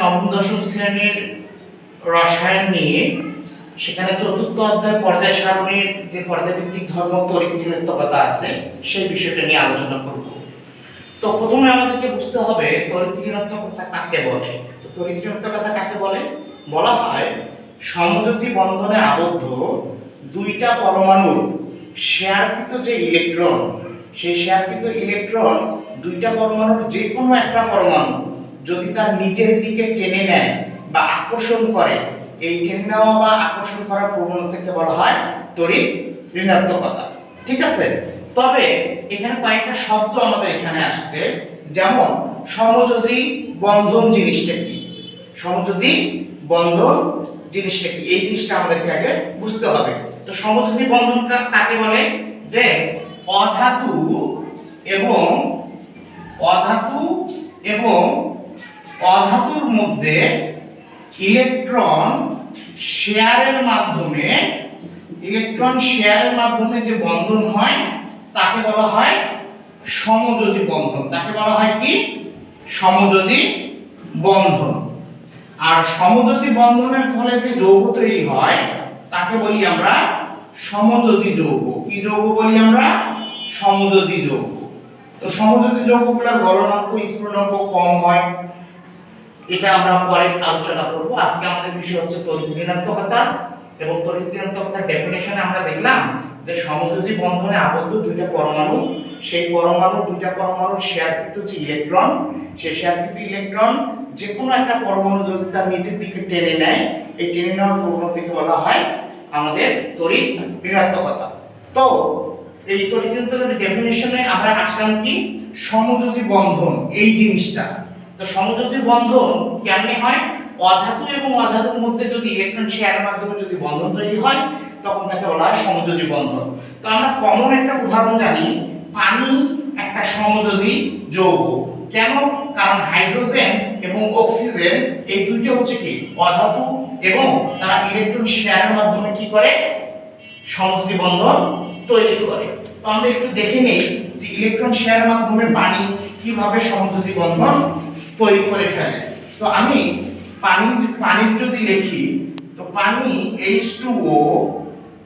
নবম, দশম শ্রেণির রসায়ন নিয়ে সেখানে চতুর্থ অধ্যায় পর্যায় সারণীর যে পর্যায়ভিত্তিক ধর্ম ঋণাত্মকতা আছে, সেই বিষয়টা নিয়ে আলোচনা করব। তো প্রথমে আমাদেরকে বুঝতে হবে ঋণাত্মকতা কাকে বলে। তো ঋণাত্মকতা কাকে বলে? বলা হয় সমযোজী বন্ধনে আবদ্ধ দুইটা পরমাণুর শেয়ারকৃত যে ইলেকট্রন, সেই শেয়ারকৃত ইলেকট্রন দুইটা পরমাণুর যে কোনো একটা পরমাণু যদি তার নিজের দিকে টেনে নেয় বা আকর্ষণ করে, এই টেনে নেওয়া বা আকর্ষণ করার প্রবণতাকে বলা হয় তড়িৎ ঋণাত্মকতা। ঠিক আছে? তবে এখানে কয়েকটা শব্দ আমাদের এখানে আসছে। যেমন, সমযোজী বন্ধন জিনিসটা কি? সমযোজী বন্ধন জিনিসটা কি? এই জিনিসটা আমাদেরকে আগে বুঝতে হবে। তো সমযোজী বন্ধন কাকে বলে? যে অধাতু এবং অধাতু এবং অধাতুর মধ্যে ইলেকট্রন শেয়ারের মাধ্যমে ইলেকট্রন শেয়ারের মাধ্যমে যে বন্ধন হয়, তাকে বলা হয় সমযোজী বন্ধন। তাকে বলা হয় কি? সমযোজী বন্ধন। আর সমযোজী বন্ধনের ফলে যে যৌগ তৈরি হয়, তাকে বলি আমরা সমযোজী যৌগ। কি যৌগ বলি আমরা? সমযোজী যৌগ। তো সমযোজী যৌগগুলোর গলনাঙ্ক স্ফুটনাঙ্ক কম হয়। এটা আমরা পরে আলোচনা করব। আজকে আমাদের বিষয় হচ্ছে তড়িৎ এবং তড়িৎ ঋণাত্মকতার ডেফিনেশনে আমরা দেখলাম যে সমযোজী বন্ধনে আবদ্ধ দুইটা পরমাণু, সেই পরমাণু দুইটা পরমাণুর শেয়ারকৃত যে ইলেকট্রন সেই শেয়ারকৃত ইলেকট্রন যে কোনো একটা পরমাণু যদি তার নিজের দিকে টেনে নেয়, এই টেনে নেওয়ার প্রবণতাকে বলা হয় আমাদের তড়িৎ ঋণাত্মকতা। তো, এই তড়িৎ ঋণাত্মকতার ডেফিনেশনে আমরা আসলাম কি? সমযোজী বন্ধন, এই জিনিসটা। তো সমযোজী বন্ধন কেমনে হয়? অধাতু এবং অধাতুর মধ্যে যদি ইলেকট্রন শেয়ারের মাধ্যমে যদি বন্ধন তৈরি হয়, তখন তাকে বলা হয় সমযোজী বন্ধন। তো আমরা কমন একটা উদাহরণ জানি, পানি একটা সমযোজী যৌগ। কেন? কারণ হাইড্রোজেন এবং অক্সিজেন এই দুইটা হচ্ছে কি? অধাতু এবং তারা ইলেকট্রন শেয়ারের মাধ্যমে কি করে? সমযোজী বন্ধন তৈরি করে। তো আমরা একটু দেখে নেই যে ইলেকট্রন শেয়ারের মাধ্যমে পানি কীভাবে সমযোজী বন্ধন তৈরি করে ফেলে। তো আমি পানি, পানির যদি লিখি তো পানি H2O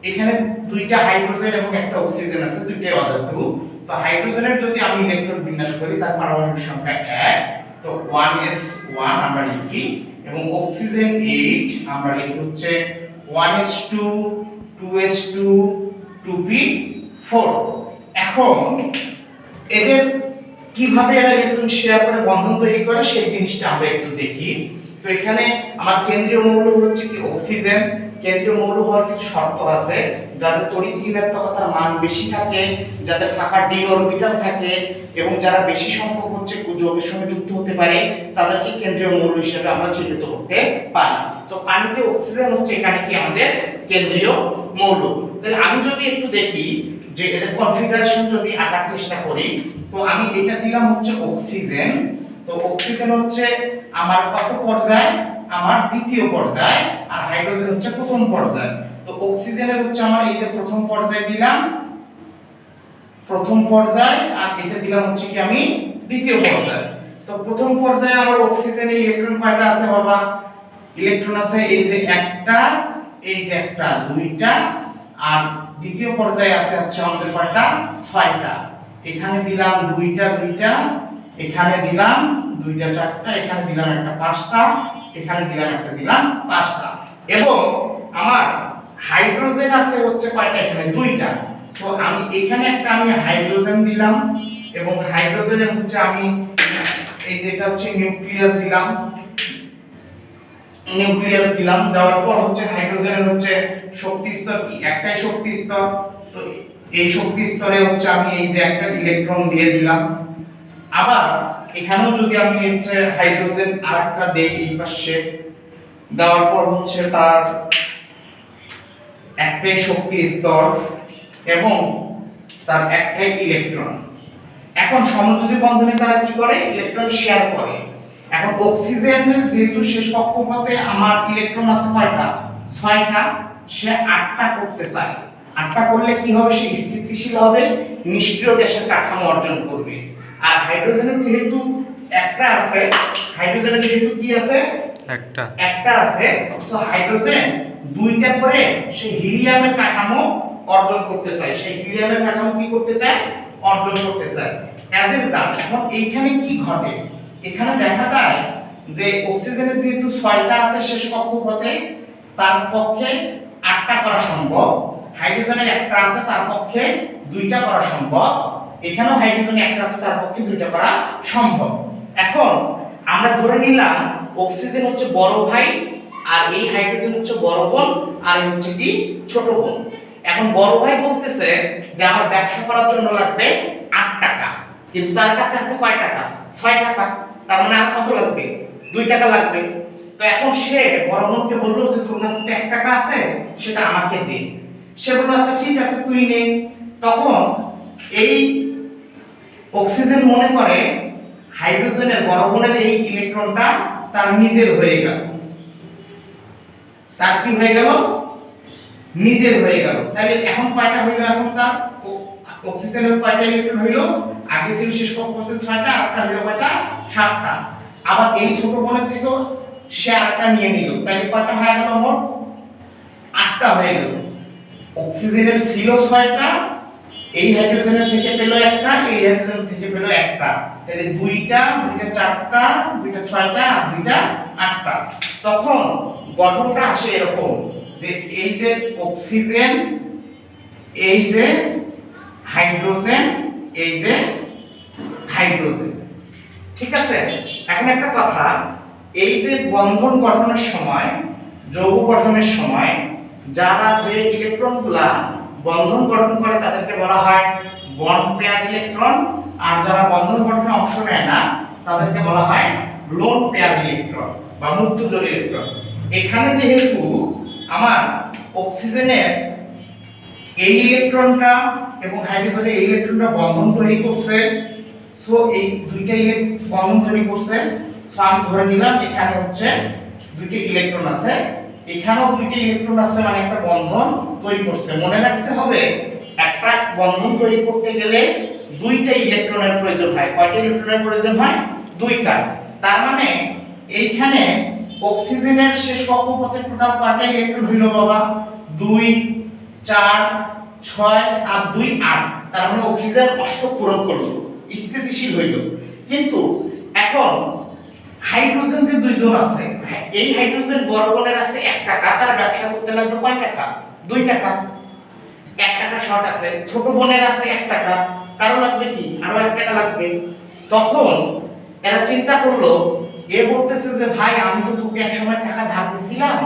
এখানে দুইটা হাইড্রোজেন এবং একটা অক্সিজেন আছে, দুইটাই অধাতু তো হাইড্রোজেনের যদি আমি ইলেকট্রন বিন্যাস করি, তার পারমাণবিক সংখ্যা 1 তো 1s1 আমরা লিখি, এবং অক্সিজেন 8 আমরা লিখি হচ্ছে 1s2 2s2 2p4 এখন এদের কীভাবে এরা ইলেকট্রন শেয়ার করে বন্ধন তৈরি করে, সেই জিনিসটা আমরা একটু দেখি। তো এখানে আমার কেন্দ্রীয় মৌল হচ্ছে কি অক্সিজেন কেন্দ্রীয় মৌল হওয়ার কিছু শর্ত আছে। যাদের তড়িৎ ঋণাত্মকতার মান বেশি থাকে, যাদের ফাঁকা ডি অরবিটাল থাকে, এবং যারা বেশি সংখ্যক হচ্ছে যৌগের সঙ্গে যুক্ত হতে পারে, তাদেরকে কেন্দ্রীয় মৌল হিসেবে আমরা চিহ্নিত করতে পারি। তো পানিতে অক্সিজেন হচ্ছে এখানে কি আমাদের কেন্দ্রীয় মৌল। তাহলে আমি যদি একটু দেখি যে এদের কনফিগারেশন যদি আঁকার চেষ্টা করি, তো আমি এটা দিলাম হচ্ছে অক্সিজেন তো অক্সিজেন হচ্ছে আমার কত পর্যায়? আমার দ্বিতীয় পর্যায়, আর হাইড্রোজেন হচ্ছে প্রথম পর্যায়। তো অক্সিজেনের হচ্ছে আমার এই যে প্রথম পর্যায় দিলাম, প্রথম পর্যায়, আর এটা দিলাম হচ্ছে কি আমি দ্বিতীয় পর্যায়। তো প্রথম পর্যায়ে আমার অক্সিজেনে ইলেকট্রন কয়টা আছে বাবা? ইলেকট্রন আছে এই যে একটা, এই যে একটা, দুইটা, আর দ্বিতীয় পর্যায়ে আছে হচ্ছে আমাদের কয়টা? ছয়টা। এখানে দিলাম দুইটা দুইটা। এখানে দিলাম দুইটা, চারটা। এখানে দিলাম একটা, পাঁচটা। এখানে দিলাম একটা, দিলাম পাঁচটা। এবং আমার হাইড্রোজেন আছে হচ্ছে কয়টা? এখানে দুইটা। সো আমি এখানে একটা আমি হাইড্রোজেন দিলাম এবং হাইড্রোজেনে হচ্ছে আমি এই যেটা হচ্ছে নিউক্লিয়াস দিলাম। নিউক্লিয়াস দিলাম, দেওয়ার পর হচ্ছে হাইড্রোজেনের হচ্ছে শক্তি স্তর কি? একটাই শক্তি স্তর। তো এই শক্তি স্তরে হচ্ছে আমি এই যে একটা ইলেকট্রন দিয়ে দিলাম। আবার এখানেও যদি আমি হচ্ছে হাইড্রোজেন আরেকটা দেই এই পাশে, দেওয়ার পর হচ্ছে তার একটাই শক্তি স্তর এবং তার একটাই ইলেকট্রন এখন সমযোজী বন্ধনে তারা কি করে? ইলেকট্রন শেয়ার করে। এখন অক্সিজেনের যেহেতু শেষ কক্ষপথে আমার ইলেকট্রন আছে কয়টা? ছয়টা। সে আটটা করতে চায়। আটটা করলে কি হবে? সে স্থিতিশীল হবে নিষ্ক্রিয় গ্যাসের কাঠামো অর্জন করবে। আর হাইড্রোজেনের যেহেতু একটা আছে হাইড্রোজেনের যেহেতু কি আছে? একটা। একটা আছে। সো হাইড্রোজেন দুইটা করে সেই হিলিয়ামের কাঠামো অর্জন করতে চায়। সেই হিলিয়ামের কাঠামো কি করতে চায়? অর্জন করতে চায়। অ্যাজ এ রেজাল্ট এখন এইখানে কি ঘটে? এখানে দেখা যায় যে অক্সিজেনের যেহেতু ছয়টা আছে শেষ কক্ষপথে, তার পক্ষে আটটা করা সম্ভব। হাইড্রোজেনের একটা আছে, তার পক্ষে দুইটা করা সম্ভব। এখানেও হাইড্রোজেনের একটা আছে, তার পক্ষে দুইটা করা সম্ভব। এখন আমরা ধরে নিলাম অক্সিজেন হচ্ছে বড় ভাই, আর এই হাইড্রোজেন হচ্ছে বড় বোন, আর এই হচ্ছে কি ছোট বোন। এখন বড় ভাই বলতেছে যে আমার ব্যবসা করার জন্য লাগবে আট টাকা, কিন্তু তার কাছে আছে কয় টাকা? ছয় টাকা। তার মানে আর কত লাগবে? দুই টাকা লাগবে। তো এখন সে বড় বোনকে বলল যে, তোর কাছে এক টাকা আছে, সেটা আমাকে দে। সে বলল আচ্ছা ঠিক আছে, তুই নে। তখন এই অক্সিজেন মনে করে হাইড্রোজেনের বড় বোনের এই ইলেকট্রনটা তার নিজের হয়ে গেল। তার কি হয়ে গেল? নিজের হয়ে গেল। তাহলে এখন কয়টা হইল এখন তার? অক্সিজেনের কয়টা ইলেকট্রন হইল? আগে ছিল শেষ কক্ষপথে ছয়টা আটটা হইল কয়টা? সাতটা। আবার এই ছোট বোনের থেকেও সে আটটা নিয়ে নিল। তাহলে কয়টা হয়ে গেল মোট? আটটা হয়ে গেল। অক্সিজেনের ছিল ছয়টা, এই হাইড্রোজেনের থেকে পেল একটা, এই হাইড্রোজেন থেকে পেল একটা। তাহলে দুইটা দুইটা চারটা, দুইটা ছয়টা, আর দুইটা আটটা। তখন গঠনটা আসে এরকম যে এই যে অক্সিজেন, এই যে হাইড্রোজেন, এই যে হাইড্রোজেন। ঠিক আছে? এখন একটা কথা, এই যে বন্ধন গঠনের সময়, যৌগ গঠনের সময়, যারা যে ইলেকট্রনগুলা বন্ধন গঠন করে তাদেরকে বলা হয় বন্ড পেয়ার ইলেকট্রন, আর যারা বন্ধন গঠনে অংশ নেয় না, তাদেরকে বলা হয় লোন পেয়ার ইলেকট্রন বা মুক্ত জোড় ইলেকট্রন। এখানে যেহেতু আমার অক্সিজেনের এই ইলেকট্রনটা এবং হাইড্রোজেনের এই ইলেকট্রনটা বন্ধন তৈরি করছে সো এই দুইটা ইলেক- বন্ধন তৈরি করছে সো আমি ধরে নিলাম, এখানে হচ্ছে দুইটি ইলেকট্রন আছে। এখানেও দুইটা ইলেকট্রন আছে মানে একটা বন্ধন তৈরি করছে। মনে রাখতে হবে, একটা বন্ধন তৈরি করতে গেলে দুইটা ইলেকট্রনের প্রয়োজন হয়। কয়টা ইলেকট্রনের প্রয়োজন হয়? দুইটা। তার মানে এইখানে অক্সিজেনের শেষ কক্ষপথে টোটাল কয়টা ইলেকট্রন হইল বাবা? দুই, চার, ছয় আর দুই আট। তার মানে অক্সিজেন অষ্টক পূরণ করল। স্থিতিশীল হইল। কিন্তু এখন হাইড্রোজেন যে দুইজন আছে, এই হাইড্রোজেন বর্গনের আছে এক টাকা, তার ব্যবসা করতে লাগবে কয় টাকা? দুই টাকা। এক টাকা শর্ট আছে, ছোট বোনের আছে এক টাকা। তারও লাগবে কি? আরও এক টাকা লাগবে। তখন এরা চিন্তা করল, এ বলতেছে যে, ভাই, আমি তো তোকে এক সময় টাকা ধার দিছিলাম,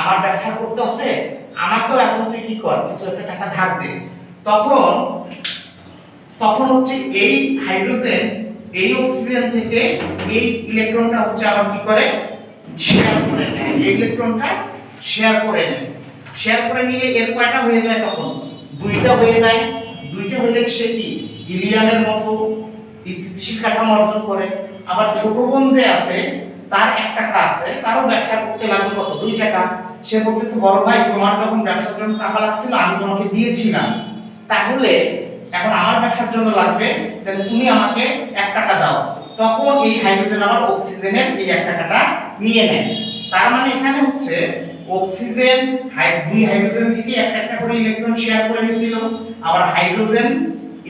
আমার ব্যবসা করতে হবে, আমাকেও এখন তুই কি কর? কিছু একটা টাকা ধার দে। তখন তখন হচ্ছে এই হাইড্রোজেন, এই অক্সিজেন থেকে এই ইলেকট্রনটা হচ্ছে আবার কি করে? শেয়ার করে নেয়। এই ইলেকট্রনটা শেয়ার করে নেয়। শেয়ার করে নিলে এর কয়টা হয়ে যায় তখন? দুইটা হয়ে যায়। দুইটা হলে সে কি? হিলিয়ামের মতো স্থিতিশীল কাঠামো অর্জন করে। আবার ছোট বোন যে আছে, তার এক টাকা আছে, তারও ব্যবসা করতে লাগবে কত? দুই টাকা সে বলতেছে, বড় ভাই, তোমার যখন ব্যবসার জন্য টাকা লাগছিল, আমি তোমাকে দিয়েছিলাম। তাহলে এখন আমার ব্যবসার জন্য লাগবে, তাহলে তুমি আমাকে এক টাকা দাও। তখন এই হাইড্রোজেন আবার অক্সিজেনের এই এক টাকাটা নিয়ে নেয়। তার মানে এখানে হচ্ছে অক্সিজেন দুই হাইড্রোজেন থেকে একটা একটা করে ইলেকট্রন শেয়ার করে নিয়েছিল। আবার হাইড্রোজেন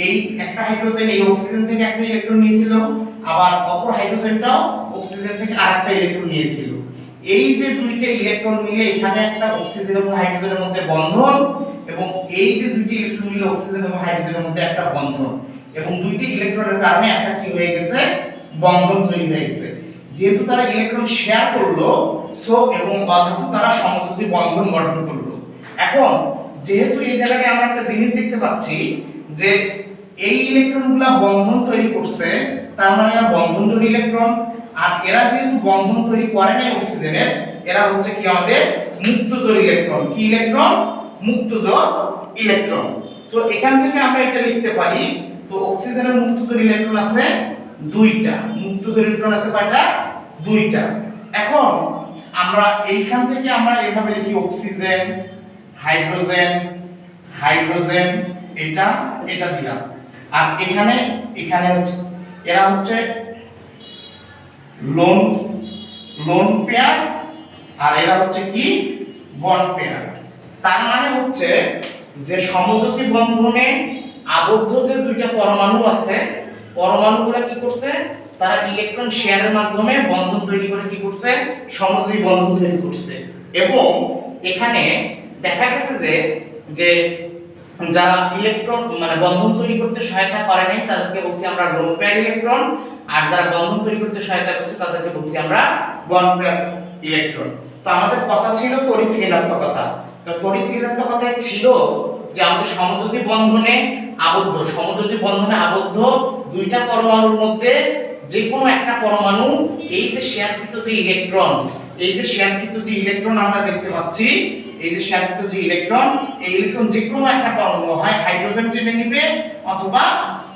এই একটা হাইড্রোজেন এই অক্সিজেন থেকে একটা ইলেকট্রন নিয়েছিল। আবার অপর হাইড্রোজেনটাও অক্সিজেন থেকে আরেকটা ইলেকট্রন নিয়েছিল। এই যে দুইটা ইলেকট্রন মিলে এখানে একটা অক্সিজেন এবং হাইড্রোজেনের মধ্যে বন্ধন, এবং এই যে দুইটি ইলেকট্রন মিলে অক্সিজেন এবং হাইড্রোজেনের মধ্যে একটা বন্ধন। এবং দুইটি ইলেকট্রনের কারণে একটা কি হয়ে গেছে? বন্ধন তৈরি হয়ে গেছে। যেহেতু তারা ইলেকট্রন শেয়ার করল সো এবং অধাতু তারা সমযোজী বন্ধন গঠন করল। এখন, যেহেতু এই জায়গায় আমরা একটা জিনিস দেখতে পাচ্ছি, যে এই ইলেকট্রনগুলা বন্ধন তৈরি করছে, তার মানে বন্ধনজোড় ইলেকট্রন আর এরা যেহেতু বন্ধন তৈরি করে নাই অক্সিজেনের এরা হচ্ছে কি আমাদের মুক্তজোড় ইলেকট্রন কি ইলেকট্রন মুক্তজোড় ইলেকট্রন তো এখান থেকে আমরা এটা লিখতে পারি, তো অক্সিজেনের মুক্তজোড় ইলেকট্রন আছে দুইটা। মুক্তজোড় ইলেকট্রন আছে কয়টা? দুইটা। এখন আমরা এইখান থেকে আমরা এভাবে লিখি অক্সিজেন হাইড্রোজেন হাইড্রোজেন এটা এটা দিলাম। আর এখানে এখানে হচ্ছে, এরা হচ্ছে লোন লোন পেয়ার আর এরা হচ্ছে কি? বন্ড পেয়ার তার মানে হচ্ছে যে সমযোজী বন্ধনে আবদ্ধ যে দুইটা পরমাণু আছে, পরমাণুগুলো কি করছে? তারা ইলেকট্রন শেয়ারের মাধ্যমে বন্ধন তৈরি করে কি করছে? সমযোজী বন্ধন তৈরি করছে। এবং এখানে দেখা গেছে যে যে যারা ইলেকট্রন মানে বন্ধন তৈরি করতে সহায়তা করে নাই, তাদেরকে বলছি আমরা লোন পেয়ার ইলেকট্রন আর যারা বন্ধন তৈরি করতে সহায়তা করছে, তাদেরকে বলছি আমরা বন্ড পেয়ার ইলেকট্রন তো আমাদের কথা ছিল তড়িৎ ঋণাত্মকতা তো তড়িৎ ঋণাত্মকতায় ছিল যে আমাদের সমযোজী বন্ধনে আবদ্ধ। সমযোজী বন্ধনে আবদ্ধ দুইটা পরমাণুর মধ্যে যে কোনো একটা পরমাণু, এই যে শেয়ারকৃত যে ইলেকট্রন এই যে শেয়ারকৃত যে ইলেকট্রন আমরা দেখতে পাচ্ছি এই যে শেয়ারকৃত যে ইলেকট্রন এই ইলেকট্রন যে কোনো একটা পরমাণু হয় হাইড্রোজেন টেনে নিবে অথবা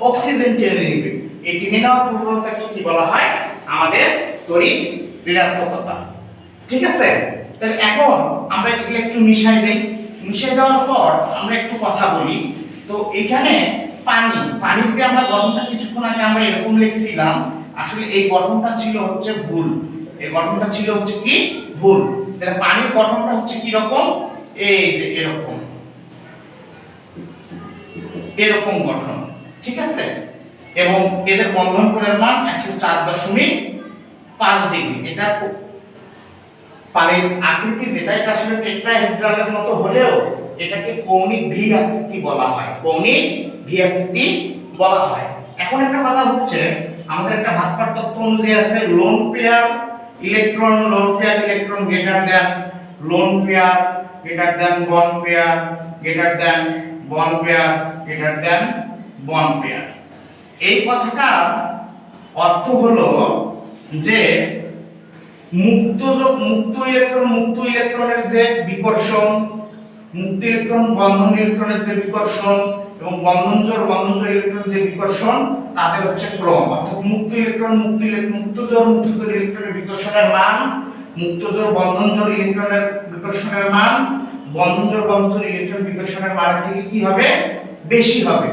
অক্সিজেন টেনে নিবে। এই টেনে নেওয়ার প্রবণতাকে কি বলা হয়? আমাদের তড়িৎ ঋণাত্মকতা। ঠিক আছে? তাহলে এখন আমরা এগুলো একটু মিশাই দেই। মিশাই দেওয়ার পর আমরা একটু কথা বলি। তো এখানে পানি পানিতে আমরা গঠনটা কিছুক্ষণ আগে আমরা এরকম লিখছিলাম, আসলে এই গঠনটা ছিল হচ্ছে ভুল। এই গঠনটা ছিল হচ্ছে কি? ভুল। তাহলে পানির গঠনটা হচ্ছে কি রকম? এই যে এরকম। এরকম গঠন, ঠিক আছে? এবং এদের বন্ধন কোণের মান একশো চার দশমিক পাঁচ ডিগ্রি। এটা পানির আকৃতি যেটা, এটা আসলে টেট্রাহেড্রালের মতো হলেও এটাকে কৌণিক ভি আকৃতি বলা হয়। কৌণিক ভি আকৃতি বলা হয়। এখন একটা কথা হচ্ছে, আমাদের একটা ভাস্কর তত্ত্ব অনুযায়ী আছে, lone pair electron lone pair electron greater than lone pair greater than bond pair greater দেন bond pair greater than bond pair এই কথাটার অর্থ হলো যে মুক্ত মুক্ত ইলেকট্রন মুক্ত ইলেকট্রনের যে বিকর্ষণ, মুক্ত ইলেকট্রন বন্ধন ইলেকট্রনের যে বিকর্ষণ এবং বন্ধন জোড় বন্ধন জোড় ইলেকট্রন যে বিকর্ষণ, তাদের হচ্ছে ক্রম। অর্থাৎ মুক্ত ইলেকট্রন মুক্ত ইলেক- মুক্ত জোড় মুক্ত জোড় ইলেকট্রনের বিকর্ষণের মান মুক্ত জোড় বন্ধন জোড় ইলেকট্রনের বিকর্ষণের মান বন্ধন জোড় বন্ধন জোড় ইলেকট্রন বিকর্ষণের মানের থেকে কি হবে? বেশি হবে।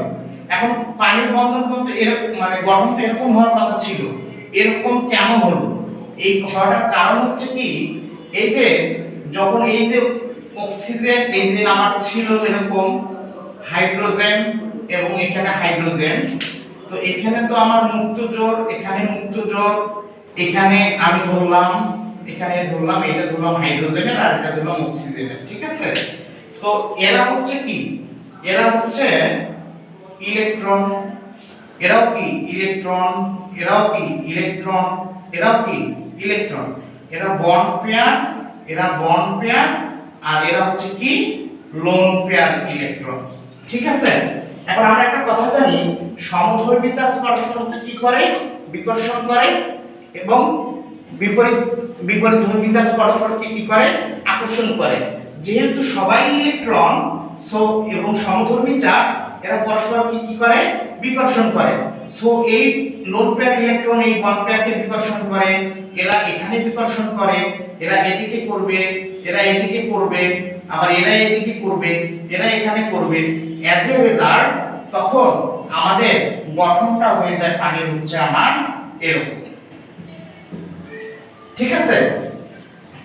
এখন পানির বন্ধন বলতে এরকম মানে গঠন তো এরকম হওয়ার কথা ছিল। এরকম কেন হলো? এই হওয়াটার কারণ হচ্ছে কি? এই যে, যখন এই যে অক্সিজেন এই যে আমার ছিল এরকম হাইড্রোজেন এবং এখানে হাইড্রোজেন। তো এখানে তো আমার মুক্ত জোর, এখানে মুক্ত জোর, এখানে আমি ধরলাম, এখানে ধরলাম, এটা ধরলাম হাইড্রোজেনের আর এটা ধরলাম অক্সিজেনের, ঠিক আছে? তো এরা হচ্ছে কি? এরা হচ্ছে ইলেকট্রন, এরাও কি? ইলেকট্রন, এরাও কি? ইলেকট্রন, এরাও কি? ইলেকট্রন। এরা বন্ড পেয়ার, এরা বন্ড পেয়ার, আর এরা হচ্ছে কি? Lone pair electron. ঠিক আছে? এখন আমরা একটা কথা জানি, সমধর্মী চার্জ পরস্পরকে কি করে? বিকর্ষণ করে এবং বিপরীত বিপরীত ধর্মী চার্জ পরস্পরকে কি করে? আকর্ষণ করে। যেহেতু সবাই ইলেকট্রন সো এবং সমধর্মী চার্জ এরা পরস্পরকে কি করে? বিকর্ষণ করে। সো এই লোন পেয়ার ইলেকট্রন এই বন্ড পেয়ারকে বিকর্ষণ করে। এরা এখানে বিকর্ষণ করে, এরা এদিকে করবে, এরা এদিকে করবে, আবার এরা এদিকে করবে। এরা এখানে করবে অ্যাজ এ রেজাল্ট তখন আমাদের গঠনটা হয়ে যায় পানির আমার এরকম। ঠিক আছে?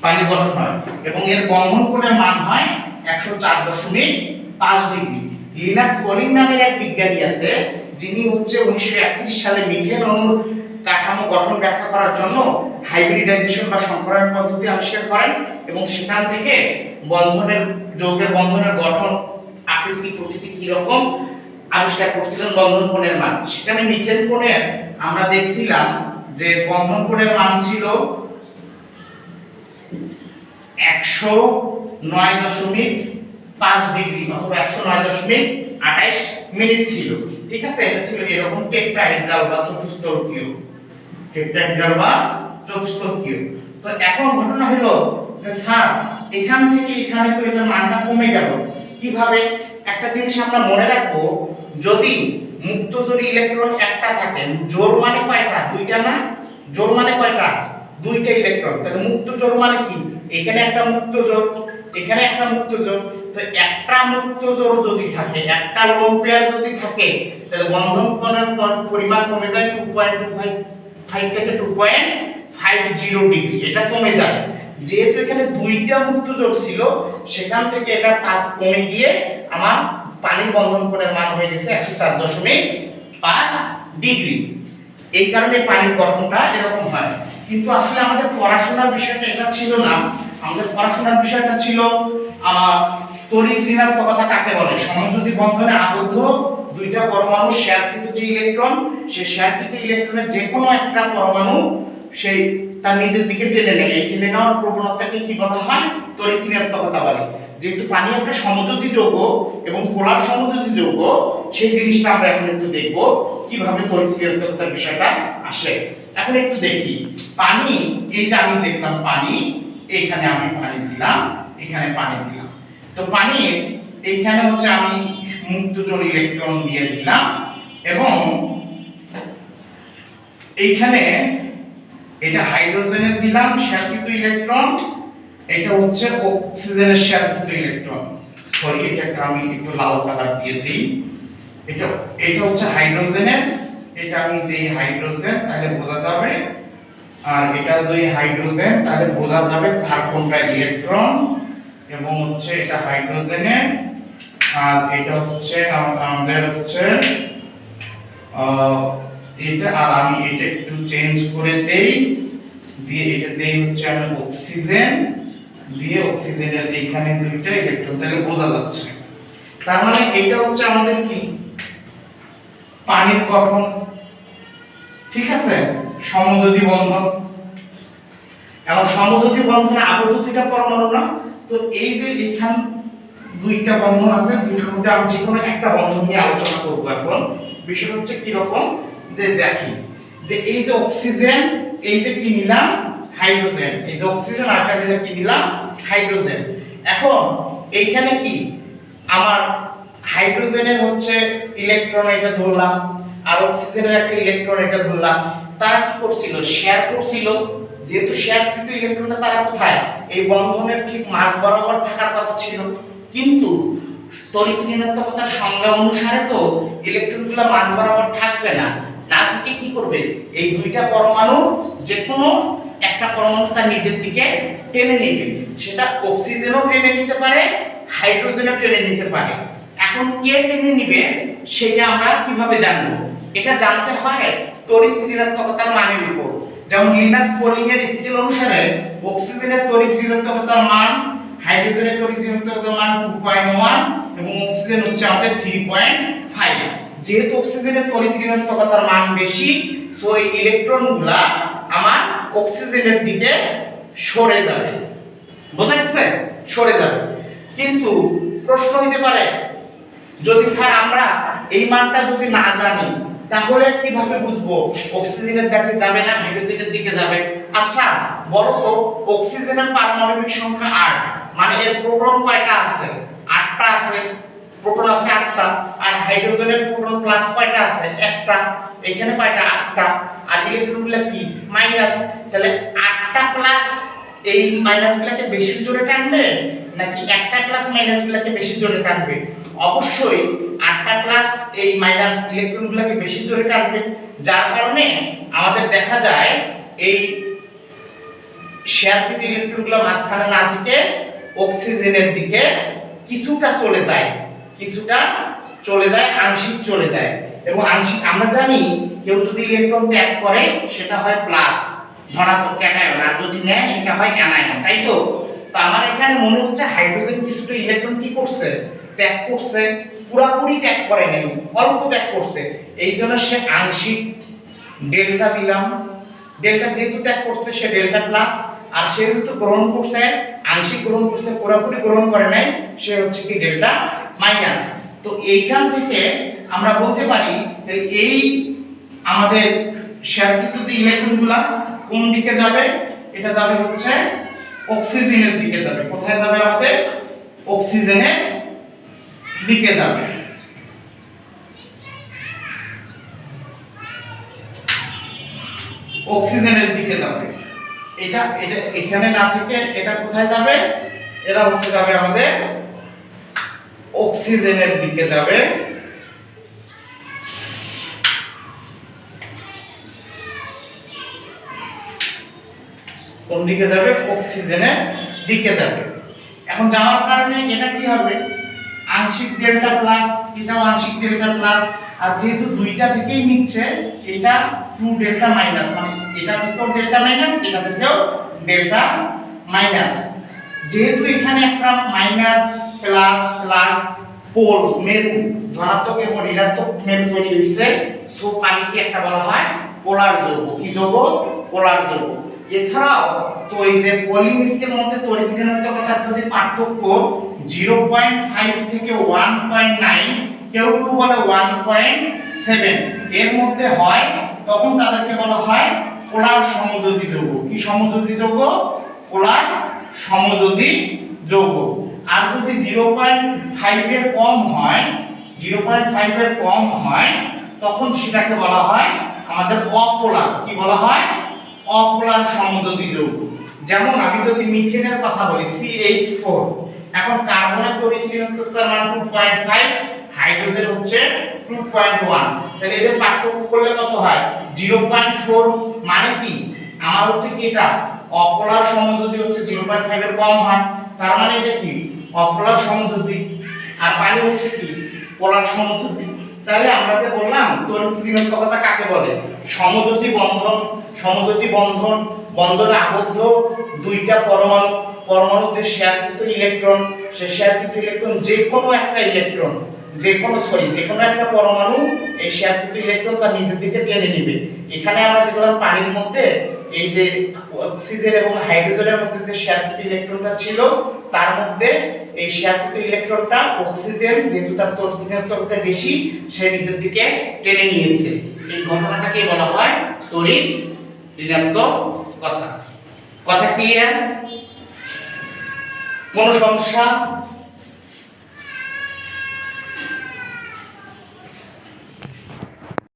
পানির গঠন হয় এবং এর বন্ধন কোণের মান হয় একশো চার দশমিক পাঁচ ডিগ্রি। লিনাস পলিং নামের এক বিজ্ঞানী আছে, যিনি হচ্ছে উনিশশো একত্রিশ সালে মিথেন অণুর কাঠামো গঠন ব্যাখ্যা করার জন্য হাইব্রিডাইজেশন বা সংকরণ পদ্ধতি আবিষ্কার করেন এবং সেখান থেকে বন্ধনের, যৌগের বন্ধনের গঠন, আকৃতি, প্রকৃতি কি রকম আবিষ্কার করছিলেন বন্ধন কোণের মান। সেখানে মিথেন কোণের আমরা দেখছিলাম যে বন্ধন কোণের মান ছিল একশো নয় দশমিক পাঁচ ডিগ্রি অথবা একশো নয় দশমিক আঠাইশ মিনিট ছিল। ঠিক আছে? এটা ছিল এরকম টেট্রাহেড্রাল বা চতুস্তরকীয়। টেট্রাহেড্রাল বা চতুস্তরকীয়। তো এখন ঘটনা হলো যে স্যার এখান থেকে এখানে তো এটা মানটা কমে গেল। কীভাবে? একটা জিনিস আমরা মনে রাখব, যদি মুক্ত জোড়ি ইলেকট্রন একটা থাকে, জোর মানে কয়টা? দুইটা না? জোর মানে কয়টা? দুইটা ইলেকট্রন তাহলে মুক্ত জোর মানে কি? এখানে একটা মুক্ত জোর, এখানে একটা মুক্ত জোর। তো একটা মুক্ত জোর যদি থাকে, একটা লোন পেয়ার যদি থাকে, তাহলে বন্ধন কোণের পরিমাণ কমে যায় two point two five five থেকে two point five zero degree এটা কমে যায়। যেহেতু এখানে দুইটা মুক্ত জোর ছিল, সেখান থেকে এটা পাঁচ কমে গিয়ে আমার পানির বন্ধন কোণের মান হয়ে গেছে একশো চার দশমিক পাঁচ ডিগ্রি। এই কারণে পানির গঠনটা এরকম হয়। কিন্তু আসলে আমাদের পড়াশোনার বিষয়টা এটা ছিল না। আমাদের পড়াশোনার বিষয়টা ছিল তড়িৎ কাকে বলে? সমযোজী বন্ধনে আবদ্ধ, দুইটা পরমাণু শেয়ারকৃত যে ইলেকট্রন সেই শেয়ারকৃত ইলেকট্রনের যে কোনো একটা পরমাণু সেই তার নিজের দিকে টেনে নেয়। এই টেনে নেওয়ার প্রবণতাকে কি বলা হয়? তড়িৎ ঋণাত্মকতা বলে। যেহেতু পানি একটা সমযোজী যৌগ এবং পোলার সমযোজী যৌগ, সেই জিনিসটা আমরা এখন একটু দেখব কীভাবে তড়িৎ ঋণাত্মকতার বিষয়টা আসে। এখন একটু দেখি। পানি, এই যে আমি দেখলাম পানি, এইখানে আমি পানি দিলাম, এখানে পানি দিলাম। তো পানি, এইখানে হচ্ছে আমি মুক্ত জোর ইলেকট্রন দিয়ে দিলাম এবং এইখানে এটা হাইড্রোজেনের দিলাম শেয়ারকৃত ইলেকট্রন এটা হচ্ছে অক্সিজেনের শেয়ারকৃত ইলেকট্রন সরি এটাকে আমি একটু লাল কালার দিয়ে দিই। এটা এটা হচ্ছে হাইড্রোজেনের এটা আমি দিই হাইড্রোজেন তাহলে বোঝা যাবে। আর এটা দুই হাইড্রোজেন তাহলে বোঝা যাবে কার কোনটা ইলেকট্রন এবং হচ্ছে এটা হাইড্রোজেনের আর এটা হচ্ছে আমাদের হচ্ছে এটা আর আমি এটা একটু চেঞ্জ করে দেই। দিয়ে এটা দেই হচ্ছে আমি অক্সিজেন দিয়ে অক্সিজেনের এখানে দুইটা ইলেকট্রন তাহলে বোঝা যাচ্ছে। তার মানে এটা হচ্ছে আমাদের কি? পানির গঠন। ঠিক আছে? সমযোজী বন্ধন। এবং সমযোজী বন্ধনে আবদ্ধ দুইটা পরমাণু না? তো এই যে এখান দুইটা বন্ধন আছে, দুইটার মধ্যে আমি যে কোনো একটা বন্ধন নিয়ে আলোচনা করব এখন। বিষয় হচ্ছে কি রকম যে দেখি, যে এই যে অক্সিজেন এই যে কি নিলাম? হাইড্রোজেন এই যে অক্সিজেন আর নিলাম কি দিলাম হাইড্রোজেন এখন এইখানে কি? আমার হাইড্রোজেনের হচ্ছে ইলেকট্রন এটা ধরলাম, আর অক্সিজেনের একটা ইলেকট্রন এটা ধরলাম। তারা কি করছিল? শেয়ার করছিল। যেহেতু শেয়ার কিন্তু ইলেকট্রনটা তারা কোথায়? এই বন্ধনের ঠিক মাঝ বরাবর থাকার কথা ছিল। কিন্তু তড়িৎ ঋণাত্মকতার সংজ্ঞা অনুসারে তো ইলেকট্রনগুলো মাঝ বরাবর থাকবে না। না থেকে কি করবে? এই দুইটা পরমাণু যে কোনো একটা পরমাণু তার নিজের দিকে টেনে নেবে। সেটা অক্সিজেনও টেনে নিতে পারে, হাইড্রোজেনও টেনে নিতে পারে। এখন কে টেনে নিবে সেটা আমরা কীভাবে জানব? এটা জানতে হয় তড়িৎ ঋণাত্মকতার মানের উপর। যেমন লিনাস পোলিং এর স্কেল অনুসারে অক্সিজেনের তড়িৎ ঋণাত্মকতার মান, হাইড্রোজেনের তড়িৎ ঋণাত্মকতার মান 2.1 এবং অক্সিজেন হচ্ছে আমাদের 3.5 যেহেতু অক্সিজেনের তড়িৎ ঋণাত্মকতার মান বেশি সো এই ইলেকট্রনগুলা আমার অক্সিজেনের দিকে সরে যাবে। বোঝা গেছে? সরে যাবে। কিন্তু প্রশ্ন হইতে পারে, যদি স্যার আমরা এই মানটা যদি না জানি, তাহলে কীভাবে বুঝব অক্সিজেনের দিকে যাবে না, হাইড্রোজেনের দিকে যাবে? আচ্ছা বলো তো অক্সিজেনের পারমাণবিক সংখ্যা আট মানে এর প্রোটন কয়টা আছে? আটটা আছে। প্রোটন আছে আটটা, আর হাইড্রোজেনের প্রোটন প্লাস কয়টা আছে? একটা। এখানে কয়টা? আটটা। আর ইলেকট্রনগুলো কি? মাইনাস তাহলে আটটা প্লাস এই মাইনাস গুলাকে বেশি জোরে টানবে, নাকি একটা প্লাস মাইনাস গুলাকে বেশি জোরে টানবে? অবশ্যই আটটা প্লাস এই মাইনাস ইলেকট্রন গুলাকে বেশি জোরে টানবে। যার কারণে আমাদের দেখা যায় এই শেয়ারকৃত ইলেকট্রনগুলো মাঝখানে না থেকে অক্সিজেনের দিকে কিছুটা চলে যায়। কিছুটা চলে যায়, আংশিক চলে যায়। এবং আংশিক, আমরা জানি কেউ যদি ইলেকট্রন ত্যাগ করে, সেটা হয় প্লাস ধনাত্মক ক্যাটায়ন আর যদি নেয়, সেটা হয় অ্যানায়ন তাই তো? তো আমার এখানে মনে হচ্ছে হাইড্রোজেন কিছুটা ইলেকট্রন কি করছে? ত্যাগ করছে, পুরাপুরি ত্যাগ করে নাই, অল্প ত্যাগ করছে। এই জন্য সে আংশিক ডেল্টা দিলাম। ডেল্টা যেহেতু ত্যাগ করছে, সে ডেল্টা প্লাস আর সে যেহেতু গ্রহণ করছে, আংশিক গ্রহণ করছে, পুরোপুরি গ্রহণ করে নাই, সে হচ্ছে কি ডেল্টা মাইনাস। তো এইখান থেকে আমরা বলতে পারি যে এই আমাদের শেয়ারকৃত যে ইলেকট্রনগুলা কোন দিকে যাবে? এটা যাবে হচ্ছে অক্সিজেনের দিকে যাবে। কোথায় যাবে আমাদের? অক্সিজেনের দিকে যাবে। অক্সিজেনের দিকে যাবে। এটা এটা এখানে না থেকে এটা কোথায় যাবে? এটা হচ্ছে যাবে আমাদের অক্সিজেনের দিকে যাবে। কোন দিকে যাবে? অক্সিজেনের দিকে যাবে। এখন যাওয়ার কারণে এটা কি হবে? আংশিক ডেল্টা প্লাস, এটাও আংশিক ডেল্টা প্লাস, আর যেহেতু দুইটা থেকেই নিচ্ছে, এটা টু ডেল্টা মাইনাস মানে এটা থেকেও ডেল্টা মাইনাস এটা থেকেও ডেল্টা মাইনাস যেহেতু এখানে একটা মাইনাস প্লাস প্লাস পোল মেরু ধনাত্মক এবং ঋণাত্মক মেরু তৈরি হয়েছে। সো পানিকে একটা বলা হয় পোলার যৌগ। কি যৌগ? পোলার যৌগ। এছাড়াও তো এই যে পোলিং স্কেল মধ্যে তড়িৎ ঋণাত্মকতার যদি পার্থক্য জিরো পয়েন্ট ফাইভ থেকে ওয়ান পয়েন্ট নাইন কেউ কেউ বলে ওয়ান পয়েন্ট সেভেন এর মধ্যে হয়, তখন তাদেরকে বলা হয় পোলার সমযোজী যৌগ। কি সমযোজী যৌগ? পোলার সমযোজী যৌগ। আর যদি জিরো পয়েন্ট ফাইভের কম হয়, জিরো পয়েন্ট ফাইভের কম হয়, তখন সেটাকে বলা হয় আমাদের অপোলার। কি বলা হয়? অপোলার সমযোজী যৌগ। যেমন আমি যদি মিথেনের কথা বলি সিএইচ ফোর এখন কার্বনের ঋণাত্মকতার মান টু পয়েন্ট ফাইভ হাইড্রোজেন হচ্ছে টু পয়েন্ট ওয়ান তাহলে এদের পার্থক্য করলে কত হয়? জিরো পয়েন্ট ফোর মানে কি? আমার হচ্ছে কি এটা? অপোলার সমযোজী হচ্ছে জিরো পয়েন্ট ফাইভের কম হয়। তার মানে এটা কি? অপোলার সমযোজী। আর পানি হচ্ছে কি? পোলার সমযোজী। তাহলে আমরা যে বললাম, তড়িৎ ঋণাত্মকতা কাকে বলে? সমযোজী বন্ধন সমযোজী বন্ধন, বন্ধনে আবদ্ধ, দুইটা পরমাণু, পরমাণুর যে শেয়ারকৃত ইলেকট্রন, সে শেয়ারকৃত ইলেকট্রন যে কোনো একটা ইলেকট্রন যে কোনো সরি যে কোনো একটা পরমাণু এই শেয়ারকৃত ইলেকট্রন তার নিজের দিকে টেনে নিবে। এখানে আমরা দেখলাম পানির মধ্যে এই যে অক্সিজেন এবং হাইড্রোজেনের মধ্যে যে শেয়ারকৃত ইলেকট্রনটা ছিল, তার মধ্যে এই শেয়ারকৃত ইলেকট্রনটা অক্সিজেন যেহেতু তার তড়িৎ বেশি, সে নিজের দিকে টেনে নিয়েছে। এই ঘটনাটাকে বলা হয় তড়িৎ ঋণাত্মক কথা। কথা ক্লিয়ার কোনো সমস্যা?